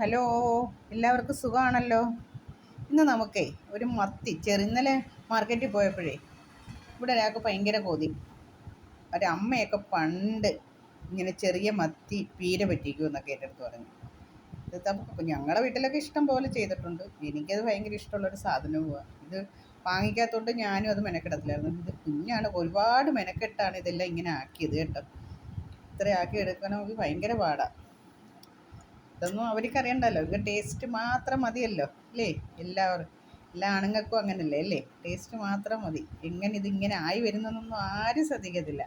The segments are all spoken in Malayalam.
ഹലോ എല്ലാവർക്കും സുഖമാണല്ലോ? ഇന്ന് നമുക്കേ ഒരു മത്തി ചെറു ഇന്നലെ മാർക്കറ്റിൽ പോയപ്പോഴേ ഇവിടെ ഒരാൾക്ക് ഭയങ്കര കൊതി. ഒരമ്മയൊക്കെ പണ്ട് ഇങ്ങനെ ചെറിയ മത്തി പീര പറ്റിക്കുമെന്നൊക്കെ എന്റെ അടുത്ത് പറഞ്ഞു. ഇത് നമുക്ക് ഞങ്ങളുടെ വീട്ടിലൊക്കെ ഇഷ്ടം പോലെ ചെയ്തിട്ടുണ്ട്. എനിക്കത് ഭയങ്കര ഇഷ്ടമുള്ളൊരു സാധനവുമാണ് ഇത് വാങ്ങിക്കാത്തതുകൊണ്ട് ഞാനും അത് മെനക്കെടത്തില്ലായിരുന്നു ഇത് കുഞ്ഞാണ് ഒരുപാട് മെനക്കെട്ടാണ് ഇതെല്ലാം ഇങ്ങനെ ആക്കിയത് കേട്ടോ. ഇത്ര ആക്കി എടുക്കണമെങ്കിൽ ഭയങ്കര പാടാണ് ഇതൊന്നും അവർക്ക് അറിയണ്ടല്ലോ ഇത് ടേസ്റ്റ് മാത്രം മതിയല്ലോ അല്ലേ? എല്ലാവർക്കും എല്ലാ ആണുങ്ങൾക്കും അങ്ങനല്ലേ അല്ലേ? ടേസ്റ്റ് മാത്രം മതി. എങ്ങനെ ഇതിങ്ങനെ ആയി വരുന്നതെന്നൊന്നും ആരും ശ്രദ്ധിക്കത്തില്ല.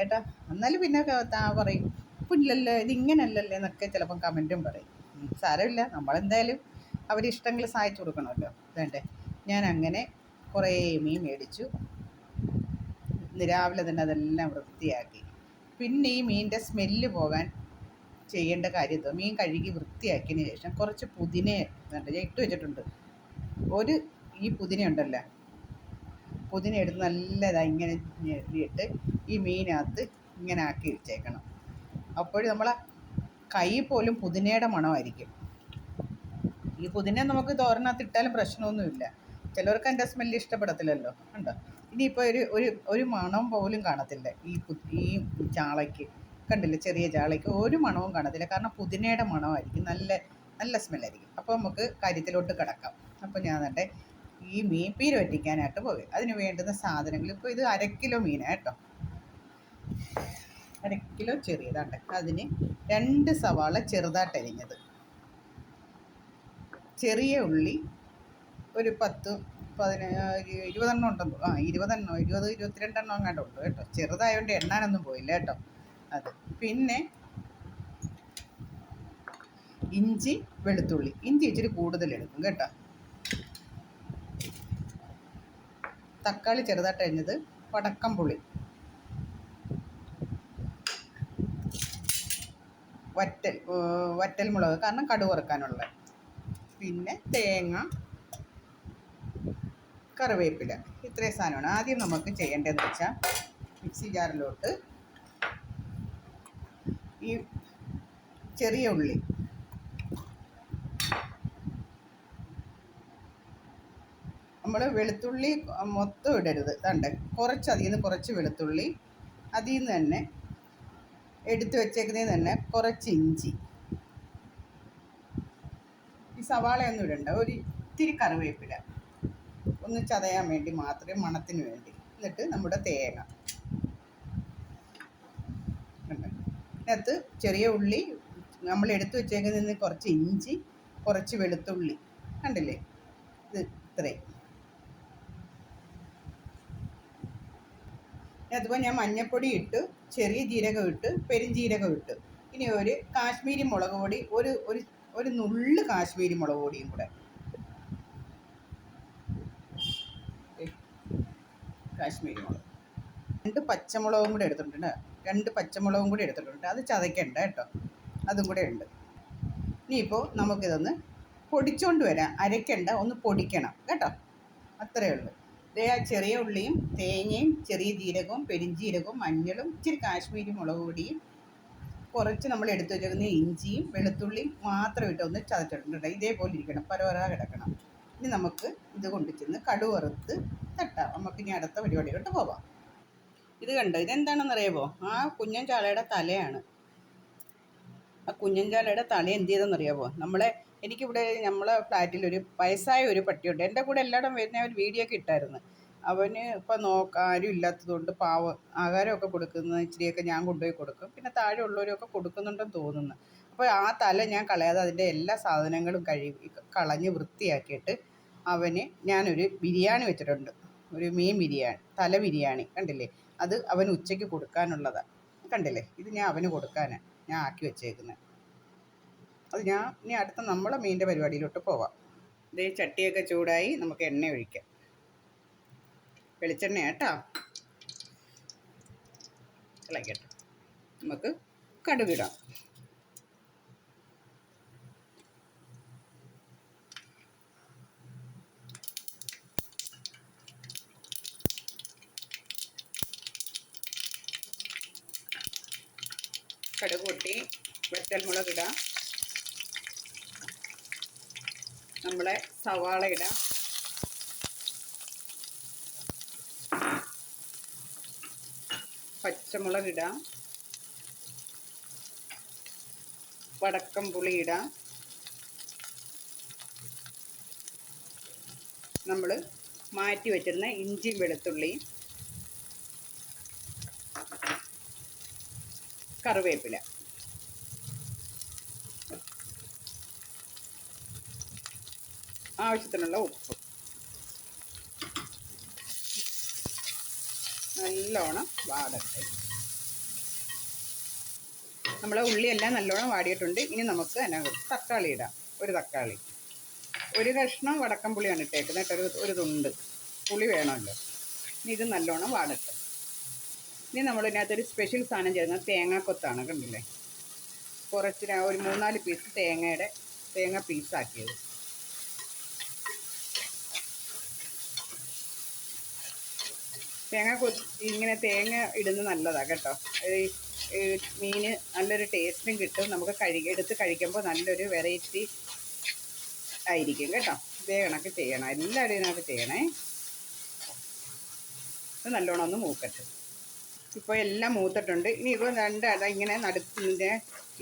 ഏട്ടാ എന്നാലും പിന്നെ താ പറയും ഇപ്പില്ലല്ലോ ഇതിങ്ങനല്ലല്ലേ എന്നൊക്കെ ചിലപ്പം കമന്റും പറയും. സാരമില്ല. നമ്മളെന്തായാലും അവരിഷ്ടങ്ങൾ സഹായിച്ചു കൊടുക്കണമല്ലോ. വേണ്ടേ? ഞാൻ അങ്ങനെ കുറേ മീൻ മേടിച്ചു. രാവിലെ തന്നെ അതെല്ലാം വൃത്തിയാക്കി. പിന്നെ ഈ മീനിന്റെ സ്മെല്ല് പോകാൻ ചെയ്യേണ്ട കാര്യം ഇതാ. മീൻ കഴുകി വൃത്തിയാക്കിയതിന് ശേഷം കുറച്ച് പുതിന ഞാൻ ഇട്ട് വെച്ചിട്ടുണ്ട്. ഒരു ഈ പുതിന ഉണ്ടല്ലോ. പുതിന എടുത്ത് നല്ല ഇതാ ഇങ്ങനെ ഞെരിയിട്ട് ഈ മീനകത്ത് ഇങ്ങനെ ആക്കി വെച്ചേക്കണം. അപ്പോൾ നമ്മളെ കൈ പോലും പുതിനയുടെ മണമായിരിക്കും. ഈ പുതിന നമുക്ക് തോരനകത്ത് ഇട്ടാലും പ്രശ്നമൊന്നുമില്ല. ചിലവർക്ക് എന്റെ സ്മെല്ല് ഇഷ്ടപ്പെടത്തില്ലല്ലോ. ഉണ്ടോ ഇനിയിപ്പോൾ ഒരു ഒരു ഒരു മണം പോലും കാണത്തില്ല ഈ ഈ ചാളയ്ക്ക്. കണ്ടില്ലേ? ചെറിയ ചാളയ്ക്ക് ഒരു മണവും കാണത്തില്ല. കാരണം പുതിനയുടെ മണമായിരിക്കും. നല്ല നല്ല സ്മെല്ലായിരിക്കും. അപ്പോൾ നമുക്ക് കാര്യത്തിലോട്ട് കിടക്കാം. അപ്പോൾ ഞാൻ തന്നെ ഈ മീൻ പീര് വറ്റിക്കാനായിട്ട് പോയി. അതിന് വേണ്ടുന്ന സാധനങ്ങൾ ഇപ്പോൾ ഇത് അര കിലോ മീനാണ് കേട്ടോ. കിലോ ചെറിയതാണ്ട്. അതിന് രണ്ട് സവാള ചെറുതായിട്ട് അരിഞ്ഞത്. ചെറിയ ഉള്ളി ഒരു പത്ത് പതിന ഇരുപതെണ്ണം ഉണ്ടെന്ന് ആ ഇരുപതെണ്ണം ഇരുപത് ഇരുപത്തിരണ്ടെണ്ണം അങ്ങാണ്ട് ഉണ്ട് കേട്ടോ. ചെറുതായതുകൊണ്ട് എണ്ണാനൊന്നും പോയില്ല കേട്ടോ. അത്. പിന്നെ ഇഞ്ചി വെളുത്തുള്ളി. ഇഞ്ചി ഇച്ചിരി കൂടുതൽ എടുക്കും കേട്ടോ. തക്കാളി ചെറുതായിട്ട് അരിഞ്ഞത് വടക്കം പുളി വറ്റൽ വറ്റൽ മുളക് കാരണം കടുക് വറുക്കാനുള്ള. പിന്നെ തേങ്ങ കറിവേപ്പില. ഇത്രയും സാധനമാണ്. ആദ്യം നമുക്ക് ചെയ്യേണ്ടതെന്ന് വെച്ചാൽ മിക്സി ജാറിലോട്ട് ഈ ചെറിയ ഉള്ളി. നമ്മൾ വെളുത്തുള്ളി മൊത്തം ഇടരുത്. കണ്ട്? കുറച്ച് അതിൽ നിന്ന് കുറച്ച് വെളുത്തുള്ളി. അതിൽ നിന്ന് തന്നെ എടുത്തു വെച്ചേക്കുന്നതിൽ തന്നെ കുറച്ച് ഇഞ്ചി. ഈ സവാളയൊന്നും ഇടണ്ട. ഒരു ഇത്തിരി കറിവേപ്പില. ഒന്ന് ചതയാൻ വേണ്ടി മാത്രമേ മണത്തിന് വേണ്ടി. എന്നിട്ട് നമ്മുടെ തേങ്ങ കണ്ടോ? ഇതിനകത്ത് ചെറിയ ഉള്ളി നമ്മൾ എടുത്തു വെച്ചേക്കുന്നതിൽ നിന്ന് കുറച്ച് ഇഞ്ചി കുറച്ച് വെളുത്തുള്ളി. കണ്ടില്ലേ? ഇത് ഇത്രയും. അതുപോലെ ഞാൻ മഞ്ഞൾപ്പൊടി ഇട്ട് ചെറിയ ജീരകം ഇട്ട് പെരുംജീരകം ഇട്ട്. ഇനി ഒരു കാശ്മീരി മുളക് പൊടി ഒരു ഒരു ഒരു നുള്ള് കാശ്മീരി മുളക് പൊടിയും കൂടെ. കാശ്മീരി മുളക്. രണ്ട് പച്ചമുളകും കൂടെ എടുത്തിട്ടുണ്ട് രണ്ട് പച്ചമുളകും കൂടി എടുത്തിട്ടുണ്ട്. അത് ചതയ്ക്കണ്ട കേട്ടോ. അതും കൂടെ ഉണ്ട്. ഇനിയിപ്പോൾ നമുക്കിതൊന്ന് പൊടിച്ചുകൊണ്ട് വരാം. അരയ്ക്കണ്ട ഒന്ന് പൊടിക്കണം കേട്ടോ. അത്രയേ ഉള്ളൂ. ആ ചെറിയ ഉള്ളിയും തേങ്ങയും ചെറിയ ജീരകവും പെരിഞ്ജീരകവും മഞ്ഞളും ഇച്ചിരി കാശ്മീരി മുളക് പൊടിയും കുറച്ച് നമ്മൾ എടുത്തു വെച്ചിരിക്കുന്ന ഇഞ്ചിയും വെളുത്തുള്ളിയും മാത്രം ഇട്ട് ഒന്ന് ചതച്ചിട്ടുണ്ട് ഇതേപോലെ ഇരിക്കണം. പരവര കിടക്കണം. ഇനി നമുക്ക് ഇത് കൊണ്ട് ചെന്ന് കടുവറുത്ത് തട്ടാം. നമുക്ക് ഇനി അടുത്ത പരിപാടിയിലോട്ട് പോവാം. ഇത് കണ്ടോ? ഇതെന്താണെന്ന് അറിയാമോ ആ കുഞ്ഞൻ ചാളയുടെ തലയാണ്. ആ കുഞ്ഞൻ ചാളയുടെ തല എന്ത് ചെയ്തെന്ന് അറിയാമോ നമ്മളെ എനിക്കിവിടെ നമ്മളെ ഫ്ലാറ്റിൽ ഒരു വയസ്സായ ഒരു പട്ടിയുണ്ട്. എന്റെ കൂടെ എല്ലായിടം വരുന്ന ഒരു വീഡിയോ ഒക്കെ ഇട്ടായിരുന്നു. അവന് ഇപ്പം നോക്ക ആരും ഇല്ലാത്തതുകൊണ്ട് പാവ ആഹാരമൊക്കെ കൊടുക്കുന്ന ഇച്ചിരിയൊക്കെ ഞാൻ കൊണ്ടുപോയി കൊടുക്കും. പിന്നെ താഴെ ഉള്ളവരൊക്കെ കൊടുക്കുന്നുണ്ടെന്ന് തോന്നുന്നു. അപ്പോൾ ആ തല ഞാൻ കളയാതെ അതിന്റെ എല്ലാ സാധനങ്ങളും കഴുകി കളഞ്ഞ് വൃത്തിയാക്കിയിട്ട് അവന് ഞാനൊരു ബിരിയാണി വെച്ചിട്ടുണ്ട്. ഒരു മീൻ ബിരിയാണി തല ബിരിയാണി കണ്ടില്ലേ? അത് അവന് ഉച്ചയ്ക്ക് കൊടുക്കാനുള്ളതാണ് കണ്ടില്ലേ? ഇത് ഞാൻ അവന് കൊടുക്കാനാണ് ഞാൻ ആക്കി വെച്ചേക്കുന്നത് അത് ഞാൻ ഇനി അടുത്ത നമ്മളെ മീനിന്റെ പരിപാടിയിലോട്ട് പോവാം. ഇതേ ചട്ടിയൊക്കെ ചൂടായി നമുക്ക് എണ്ണ ഒഴിക്കാം. വെളിച്ചെണ്ണ കേട്ടോ. ഇളക്കട്ടെ നമുക്ക് കടുകിടാം. കടുക് പൊട്ടി വറ്റൽമുളക് ഇടാം നമ്മളെ സവാള ഇടാം. പച്ചമുളക് ഇടാം വടക്കം പുളി ഇടാം. നമ്മൾ മാറ്റി വെച്ചിരുന്ന ഇഞ്ചി വെളുത്തുള്ളി കറിവേപ്പില. ആവശ്യത്തിനുള്ള ഉപ്പ്. നല്ലോണം വാടട്ടെ. നമ്മളെ ഉള്ളിയെല്ലാം നല്ലോണം വാടിയിട്ടുണ്ട്. ഇനി നമുക്ക് അതിനകത്ത് തക്കാളി ഇടാം. ഒരു തക്കാളി. ഒരു കഷ്ണം വടക്കൻ പുളിയാണ് ഇട്ടേക്കുന്നത്. ഒരു തുണ്ട്. പുളി വേണമല്ലോ. ഇനി ഇത് നല്ലോണം വാടട്ടെ. ഇനി നമ്മൾ ഇതിനകത്തൊരു സ്പെഷ്യൽ സാധനം ചേർക്കുന്നത് തേങ്ങാക്കൊത്താണ് കണ്ടില്ലേ? കുറച്ച് ഒരു മൂന്നാൽ പീസ് തേങ്ങയുടെ തേങ്ങ പീസാക്കിയത് തേങ്ങ കൊ ഇങ്ങനെ തേങ്ങ ഇടുന്നത് നല്ലതാണ് കേട്ടോ. മീന് നല്ലൊരു ടേസ്റ്റും കിട്ടും. നമുക്ക് കഴുകി എടുത്ത് കഴിക്കുമ്പോൾ നല്ലൊരു വെറൈറ്റി ആയിരിക്കും കേട്ടോ. ഇതേ കണക്ക് ചെയ്യണം. എല്ലാവരും ഇതിനകത്ത് ചെയ്യണേ. നല്ലോണം ഒന്ന് മൂക്കട്ടെ. ഇപ്പോൾ എല്ലാം മൂത്തിട്ടുണ്ട്. ഇനി ഇപ്പോൾ രണ്ട് അട ഇങ്ങനെ നടുത്തിന്റെ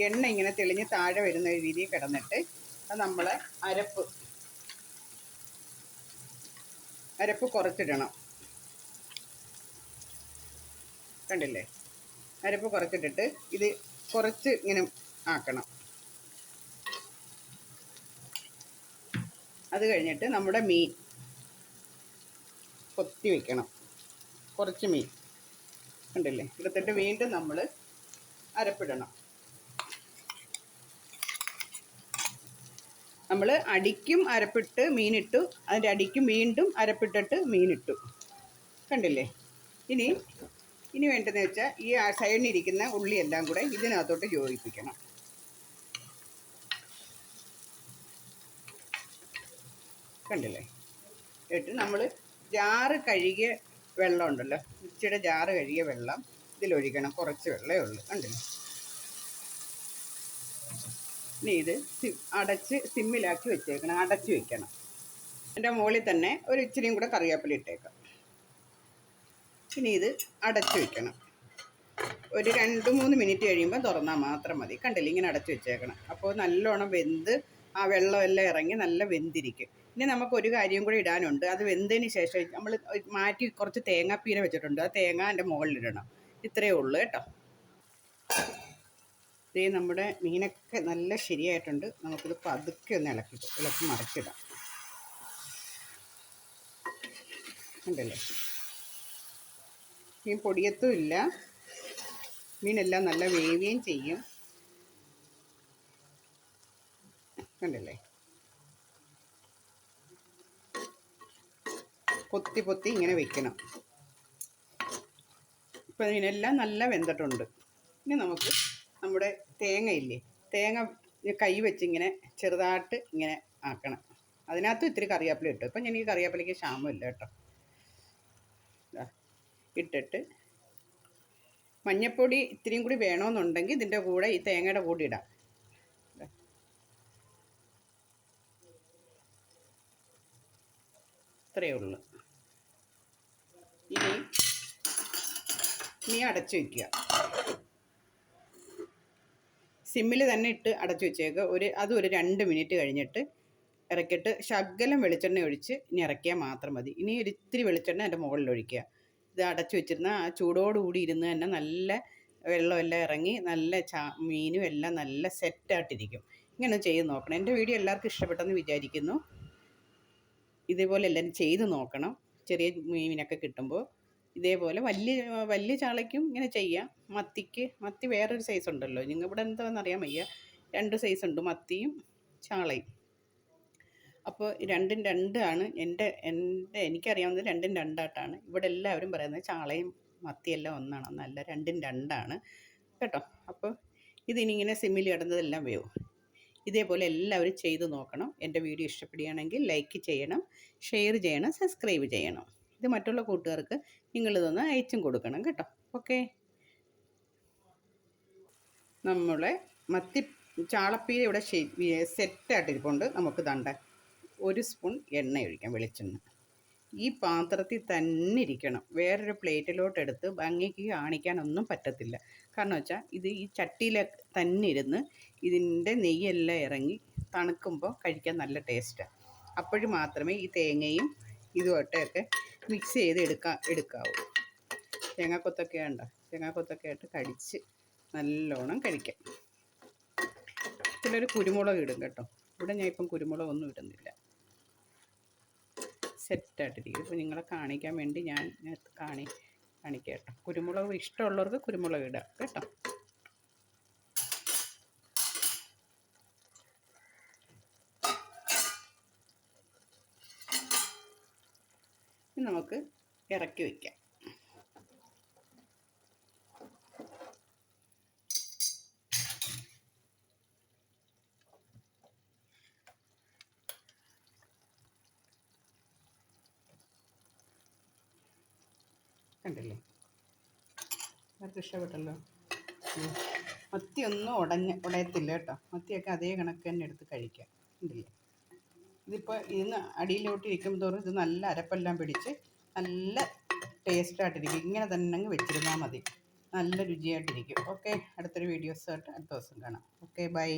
എണ്ണ ഇങ്ങനെ തെളിഞ്ഞ് താഴെ വരുന്ന ഒരു രീതിയിൽ കിടന്നിട്ട് അത് നമ്മൾ അരപ്പ് അരപ്പ് കുറച്ചിടണം. കണ്ടില്ലേ? അരപ്പ് കുറച്ചിട്ടിട്ട് ഇത് കുറച്ച് ഇങ്ങനെ ആക്കണം. അത് കഴിഞ്ഞിട്ട് നമ്മുടെ മീൻ കൊത്തി വെക്കണം. കുറച്ച് മീൻ. കണ്ടില്ലേ? എടുത്തിട്ട് വീണ്ടും നമ്മൾ അരപ്പിടണം. നമ്മൾ അടിക്കും അരപ്പിട്ട് മീനിട്ടു അതിന്റെ അടിക്കും വീണ്ടും അരപ്പിട്ടിട്ട് മീനിട്ടു. കണ്ടില്ലേ? ഇനി ഇനി വേണ്ടതെന്ന് വെച്ചാൽ ഈ സൈഡിലിരിക്കുന്ന ഉള്ളിയെല്ലാം കൂടെ ഇതിനകത്തോട്ട് യോജിപ്പിക്കണം. കണ്ടില്ലേ? എന്നിട്ട് നമ്മൾ ജാറ് കഴുകിയ വെള്ളം ഉണ്ടല്ലോ മിക്സിയുടെ ജാറ് കഴുകിയ വെള്ളം ഇതിലൊഴിക്കണം. കുറച്ച് വെള്ളമേ ഉള്ളൂ. കണ്ടില്ലേ? ഇനി ഇത് അടച്ച് സിമ്മിലാക്കി വെച്ചേക്കണം. അടച്ച് വെക്കണം. എന്റെ മുകളിൽ തന്നെ ഒരു ഇച്ചിരിയും കൂടെ കറിവേപ്പില ഇട്ടേക്കാം. ഇനി ഇത് അടച്ച് വെക്കണം. ഒരു രണ്ട് മൂന്ന് മിനിറ്റ് കഴിയുമ്പോൾ തുറന്നാൽ മാത്രം മതി. കണ്ടില്ല? ഇങ്ങനെ അടച്ച് വെച്ചേക്കണം. അപ്പോൾ നല്ലോണം വെന്ത് ആ വെള്ളമെല്ലാം ഇറങ്ങി നല്ല വെന്തിരിക്കും. ഇനി നമുക്ക് ഒരു കാര്യം കൂടി ഇടാനുണ്ട്. അത് വെന്തതിന് ശേഷം നമ്മൾ മാറ്റി കുറച്ച് തേങ്ങാപ്പീര വെച്ചിട്ടുണ്ട്. ആ തേങ്ങ എന്റെ മുകളിലിടണം ഇത്രയേ ഉള്ളൂ കേട്ടോ. ഇതേ നമ്മുടെ മീനൊക്കെ നല്ല ശരിയായിട്ടുണ്ട്. നമുക്കിത് പതുക്കെ ഒന്ന് ഇളക്കി ഇളക്കി മറിച്ചിടാം. ഉണ്ടല്ലേ? മീൻ പൊടിയത്തും ഇല്ല. മീനെല്ലാം നല്ല വേവുകയും ചെയ്യും. കണ്ടില്ലേ പൊത്തി പൊത്തി ഇങ്ങനെ വെക്കണം. ഇപ്പം ഇതിനെല്ലാം നല്ല വെന്തിട്ടുണ്ട്. ഇനി നമുക്ക് നമ്മുടെ തേങ്ങ ഇല്ലേ തേങ്ങ കൈ വെച്ച് ഇങ്ങനെ ചെറുതായിട്ട് ഇങ്ങനെ ആക്കണം. അതിനകത്ത് ഇത്തിരി കറിവേപ്പില ഇട്ടു. ഇപ്പം ഞാൻ ഈ കറിവേപ്പിലയ്ക്ക് ക്ഷാമമില്ല കേട്ടോ. ഇട്ടിട്ട് മഞ്ഞപ്പൊടി ഇത്രയും കൂടി വേണമെന്നുണ്ടെങ്കിൽ ഇതിന്റെ കൂടെ ഈ തേങ്ങയുടെ കൂടി ഇടാം. ഇത്രയേ ഉള്ളൂ. ഇനി ഇനി അടച്ചു വയ്ക്കുക സിമ്മിൽ തന്നെ ഇട്ട് അടച്ചു വെച്ചേക്കുക ഒരു അതും ഒരു രണ്ട് മിനിറ്റ് കഴിഞ്ഞിട്ട് ഇറക്കിയിട്ട് ശകലം വെളിച്ചെണ്ണ ഒഴിച്ച് ഇനി ഇറക്കിയാൽ മാത്രം മതി. ഇനി ഒരു ഇത്തിരി വെളിച്ചെണ്ണ എന്റെ മുകളിൽ ഒഴിക്കുക. ഇത് അടച്ചു വെച്ചിരുന്ന ആ ചൂടോടുകൂടി ഇരുന്ന് തന്നെ നല്ല വെള്ളമെല്ലാം ഇറങ്ങി നല്ല ചാ മീനും എല്ലാം നല്ല സെറ്റായിട്ടിരിക്കും ഇങ്ങനെ ചെയ്ത് നോക്കണം. എന്റെ വീഡിയോ എല്ലാവർക്കും ഇഷ്ടപ്പെട്ടെന്ന് വിചാരിക്കുന്നു. ഇതേപോലെ എല്ലാവരും ചെയ്ത് നോക്കണം. ചെറിയ മീനൊക്കെ കിട്ടുമ്പോൾ ഇതേപോലെ വലിയ വലിയ ചാളയ്ക്കും ഇങ്ങനെ ചെയ്യാം. മത്തിക്ക് മത്തി വേറൊരു സൈസ് ഉണ്ടല്ലോ. നിങ്ങൾ ഇവിടെ എന്താണെന്ന് അറിയാൻ വയ്യ. രണ്ട് സൈസ് ഉണ്ട് മത്തിയും ചാളയും. അപ്പോൾ രണ്ടും രണ്ടാണ് എന്റെ എന്റെ എനിക്കറിയാവുന്നത് രണ്ടും രണ്ടായിട്ടാണ് ഇവിടെ എല്ലാവരും പറയുന്നത് ചാളയും മത്തിയെല്ലാം ഒന്നാണ് നല്ല രണ്ടും രണ്ടാണ്. കേട്ടോ? അപ്പോൾ ഇതിനിങ്ങനെ സിമ്മിൽ കിടന്നതെല്ലാം വേവും. ഇതേപോലെ എല്ലാവരും ചെയ്ത് നോക്കണം. എന്റെ വീഡിയോ ഇഷ്ടപ്പെടുകയാണെങ്കിൽ ലൈക്ക് ചെയ്യണം ഷെയർ ചെയ്യണം സബ്സ്ക്രൈബ് ചെയ്യണം. ഇത് മറ്റുള്ള കൂട്ടുകാർക്ക് നിങ്ങളിതൊന്ന് അയച്ചും കൊടുക്കണം കേട്ടോ. ഓക്കെ. നമ്മളെ മത്തി ചാളപ്പീര ഇവിടെ സെറ്റായിട്ടിരിപ്പുണ്ട് നമുക്ക് തണ്ട ഒരു സ്പൂൺ എണ്ണ ഒഴിക്കാം വെളിച്ചെണ്ണ. ഈ പാത്രത്തിൽ തന്നെ ഇരിക്കണം. വേറൊരു പ്ലേറ്റിലോട്ട് എടുത്ത് ഭംഗിക്ക് കാണിക്കാനൊന്നും പറ്റത്തില്ല. കാരണം വെച്ചാൽ ഇത് ഈ ചട്ടിയിൽ തന്നെ ഇരുന്ന് ഇതിന്റെ നെയ്യെല്ലാം ഇറങ്ങി തണുക്കുമ്പോൾ കഴിക്കാൻ നല്ല ടേസ്റ്റാണ് അപ്പോഴും മാത്രമേ ഈ തേങ്ങയും ഇതുമായിട്ടൊക്കെ മിക്സ് ചെയ്ത് എടുക്കാൻ എടുക്കാവൂ. തേങ്ങാക്കൊത്തൊക്കെ ഉണ്ടോ തേങ്ങാക്കൊത്തൊക്കെ ആയിട്ട് കടിച്ച് നല്ലോണം കഴിക്കാം. ഇതിലൊരു കുരുമുളക് ഇടും കേട്ടോ. ഇവിടെ ഞാൻ ഇപ്പം കുരുമുളക് ഒന്നും ഇടുന്നില്ല. സെറ്റായിട്ടിരിക്കും ഇപ്പോൾ നിങ്ങളെ കാണിക്കാൻ വേണ്ടി ഞാൻ കാണി കാണിക്കാം കേട്ടോ. കുരുമുളക് ഇഷ്ടമുള്ളവർക്ക് കുരുമുളക് ഇടാം കേട്ടോ. ഇനി നമുക്ക് ഇറക്കി വയ്ക്കാം കണ്ടില്ലേ? അവർക്ക് ഇഷ്ടപ്പെട്ടല്ലോ. മത്തിയൊന്നും ഉടഞ്ഞ് ഉടയത്തില്ല കേട്ടോ. മത്തിയൊക്കെ അതേ കണക്ക് തന്നെ എടുത്ത് കഴിക്കാം. കണ്ടില്ലേ? ഇതിപ്പോൾ ഇന്ന് അടിയിലോട്ട് ഇരിക്കും തോറും ഇത് നല്ല അരപ്പെല്ലാം പിടിച്ച് നല്ല ടേസ്റ്റായിട്ടിരിക്കും ഇങ്ങനെ തന്നെ അങ്ങ് വെച്ചിരുന്നാൽ മതി. നല്ല രുചിയായിട്ടിരിക്കും. ഓക്കെ അടുത്തൊരു വീഡിയോസായിട്ട് അടുത്ത ദിവസം കാണാം. Okay bye